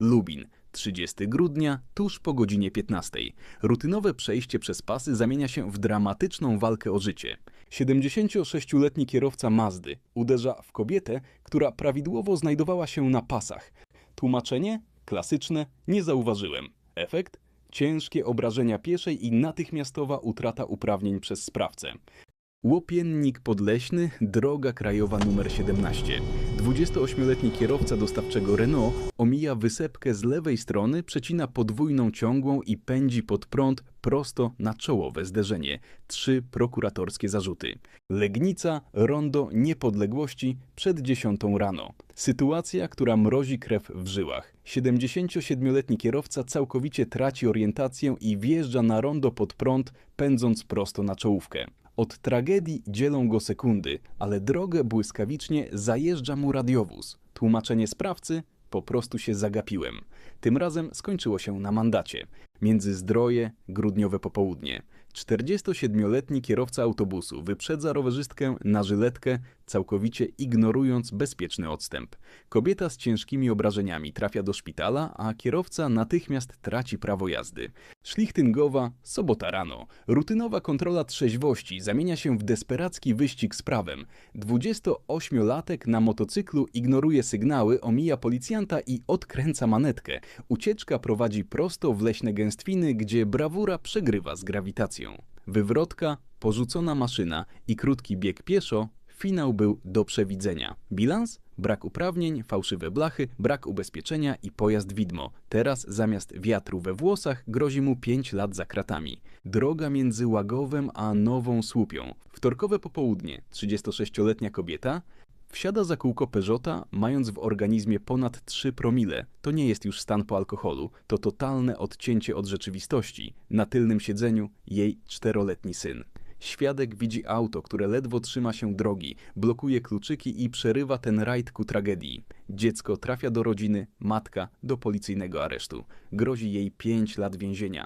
Lubin, 30 grudnia, tuż po godzinie 15. Rutynowe przejście przez pasy zamienia się w dramatyczną walkę o życie. 76-letni kierowca Mazdy uderza w kobietę, która prawidłowo znajdowała się na pasach. Tłumaczenie? Klasyczne, nie zauważyłem. Efekt? Ciężkie obrażenia pieszej i natychmiastowa utrata uprawnień przez sprawcę. Łopiennik Podleśny, droga krajowa nr 17. 28-letni kierowca dostawczego Renault omija wysepkę z lewej strony, przecina podwójną ciągłą i pędzi pod prąd prosto na czołowe zderzenie. Trzy prokuratorskie zarzuty. Legnica, rondo niepodległości przed 10 rano. Sytuacja, która mrozi krew w żyłach. 77-letni kierowca całkowicie traci orientację i wjeżdża na rondo pod prąd, pędząc prosto na czołówkę. Od tragedii dzielą go sekundy, ale drogę błyskawicznie zajeżdża mu radiowóz. Tłumaczenie sprawcy? Po prostu się zagapiłem. Tym razem skończyło się na mandacie. Międzyzdroje, grudniowe popołudnie. 47-letni kierowca autobusu wyprzedza rowerzystkę na żyletkę, całkowicie ignorując bezpieczny odstęp. Kobieta z ciężkimi obrażeniami trafia do szpitala, a kierowca natychmiast traci prawo jazdy. Szlichtyngowa, sobota rano. Rutynowa kontrola trzeźwości zamienia się w desperacki wyścig z prawem. 28-latek na motocyklu ignoruje sygnały, omija policjanta i odkręca manetkę. Ucieczka prowadzi prosto w leśne gęstwiny, gdzie brawura przegrywa z grawitacją. Wywrotka, porzucona maszyna i krótki bieg pieszo Finał był do przewidzenia. Bilans? Brak uprawnień, fałszywe blachy, brak ubezpieczenia i pojazd widmo. Teraz zamiast wiatru we włosach grozi mu 5 lat za kratami. Droga między Łagowem a Nową Słupią. Wtorkowe popołudnie. 36-letnia kobieta Wsiada za kółko Peugeota, mając w organizmie ponad 3 promile. To nie jest już stan po alkoholu, to totalne odcięcie od rzeczywistości. Na tylnym siedzeniu jej czteroletni syn. Świadek widzi auto, które ledwo trzyma się drogi, blokuje kluczyki i przerywa ten rajd ku tragedii. Dziecko trafia do rodziny, matka do policyjnego aresztu. Grozi jej 5 lat więzienia.